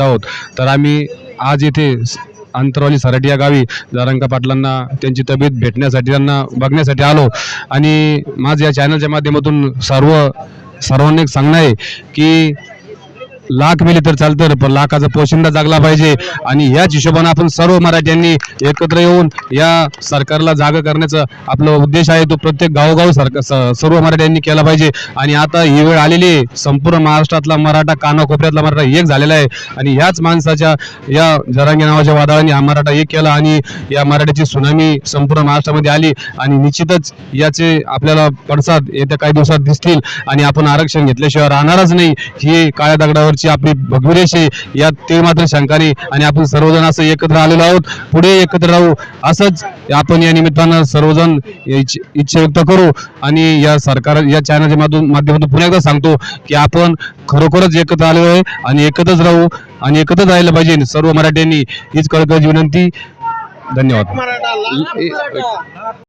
येत आहोत. तर आम्ही आज येथे अंतरवाली सराटी या गावी जारंका पाटलांना त्यांची तब्येत भेटण्यासाठी त्यांना बघण्यासाठी आलो. आणि माझ या चॅनलच्या माध्यमातून सर्व सर्वांना एक सांगणं आहे की लाख मिली तर चालतं पण लाखाचा पोशिंदा जागला पाहिजे. आणि याच हिशोबाने आपण सर्व मराठ्यांनी एकत्र येऊन या सरकारला जागा करण्याचा आपला उद्देश आहे. तो प्रत्येक गावोगाव सरकार सर्व मराठ्यांनी केला पाहिजे. आणि आता ही वेळ आलेली आहे. संपूर्ण महाराष्ट्रातला मराठा कानाकोपऱ्यातला मराठा एक झालेला आहे. आणि याच माणसाच्या या जरांगी नावाच्या वादळाने हा मराठा एक केला आणि या मराठ्याची सुनामी संपूर्ण महाराष्ट्रामध्ये आली. आणि निश्चितच याचे आपल्याला पडसाद येत्या काही दिवसात दिसतील. आणि आपण आरक्षण घेतल्याशिवाय राहणारच नाही. ही काळ्या दगडावर दगडावरची आपली भगवी रेष आहे यात ते मात्र शंका नाही आणि आपण सर्वजण असं एकत्र आलेलो आहोत. पुढे एकत्र राहू असंच आपण या निमित्तानं सर्वजण इच्छ- इच्छा व्यक्त करू आणि या सरकार या चॅनलच्या माध्यम माध्यमातून पुन्हा एकदा सांगतो की आपण खरोखरच एकत्र आलेलो आहे आणि एकत्रच राहू आणि एकत्रच राहायला पाहिजे. सर्व मराठ्यांनी हीच कळकळीची विनंती. धन्यवाद.